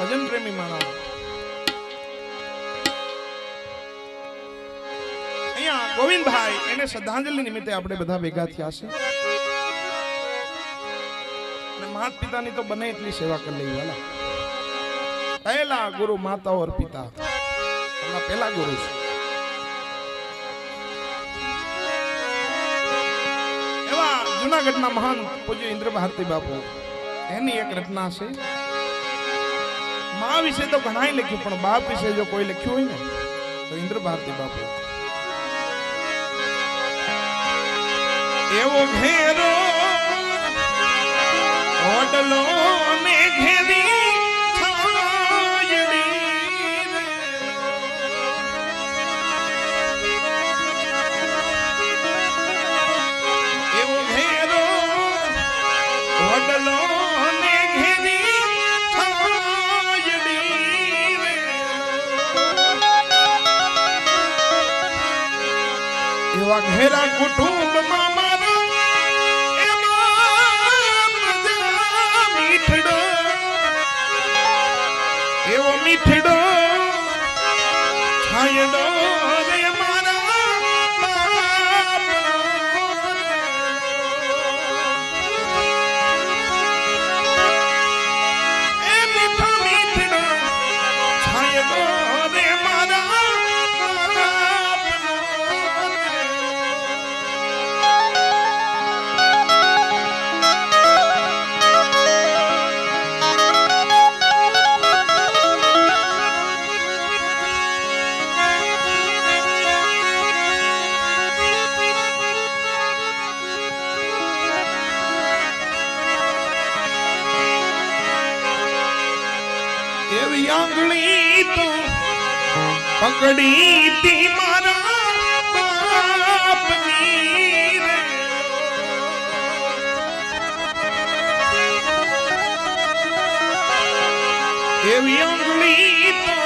ભજન પ્રેમી માણસ. અહીંયા ગોવિંદભાઈ, એને શ્રદ્ધાંજલિ નિમિત્તે આપણે બધા ભેગા થયા છે. અને માતા પિતાની તો બને એટલી સેવા કરી લેવી વાલા. પહેલા ગુરુ માતા ઓર પિતા. આપણા પહેલા ગુરુ છે. એવા જુનાગઢના મહાન પૂજ્ય ઇન્દ્ર ભારતી બાપુ. એની એક રચના છે. મા વિશે તો ઘણાય લખ્યું, પણ બાપ વિશે જો કોઈ લખ્યું હોય ને, તો ઇન્દ્ર ભારતી બાપુ. એવો ઘેરો એવા ઘેરા કુટુંબમાં આંગળી તો પકડી તી મારા બાપની રે. એવી આંગળી તો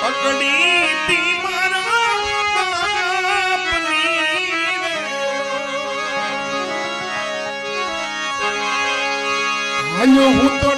પકડી તી મારા બાપની રે. હું તો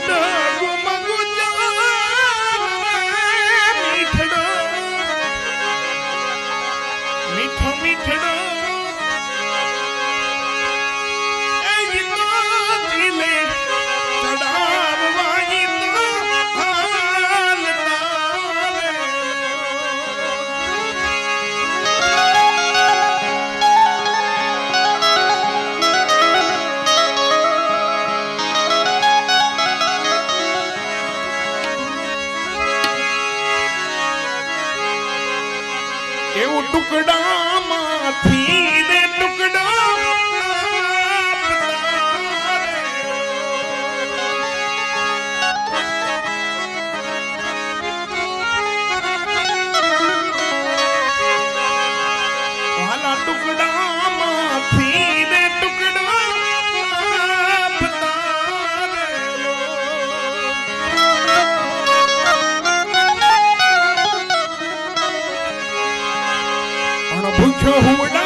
વાલા ટુકડામાંથી ને ટુકડા પણ ભૂખ્યો હુવડાયો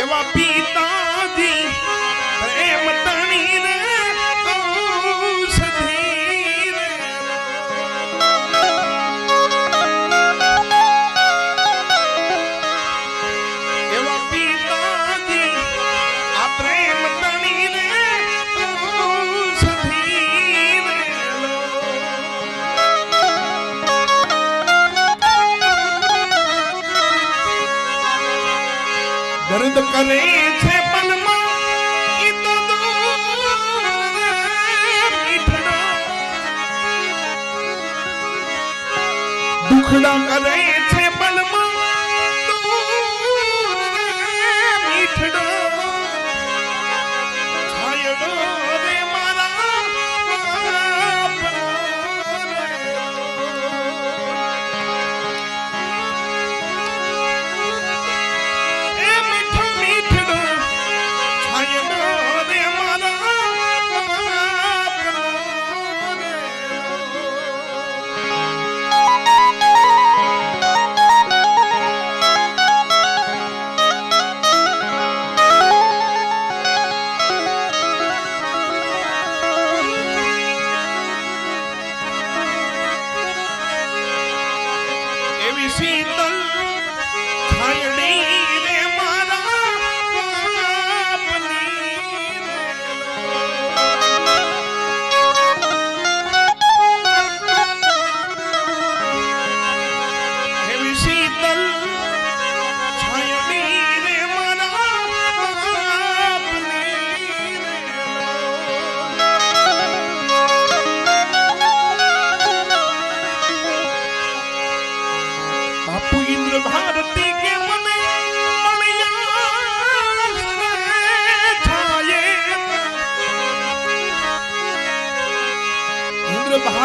એવા પિતાજી પ્રેમ તણી રે. કરે છે દુખડા કરે છે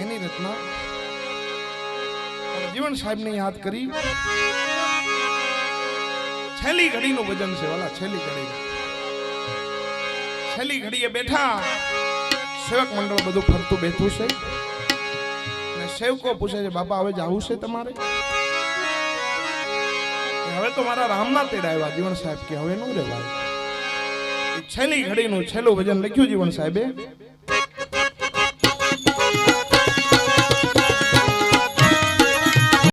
એની રચના. જીવન સાહેબને યાદ કરી. છેલ્લી ઘડીનું ભજન છે, વાલા, છેલ્લી ઘડી. છેલ્લી ઘડીએ બેઠા. સેવક મંડળ બધું ફરતું બેઠું છે. અને સેવકો પૂછે છે, બાપા, હવે જવું છે તમારે? હવે તો મારા રામના તેડા આવ્યા, જીવન સાહેબ, કે હવે નું રેવાય એ છેલ્લી ઘડીનું, છેલ્લું ભજન લખ્યું જીવન સાહેબે.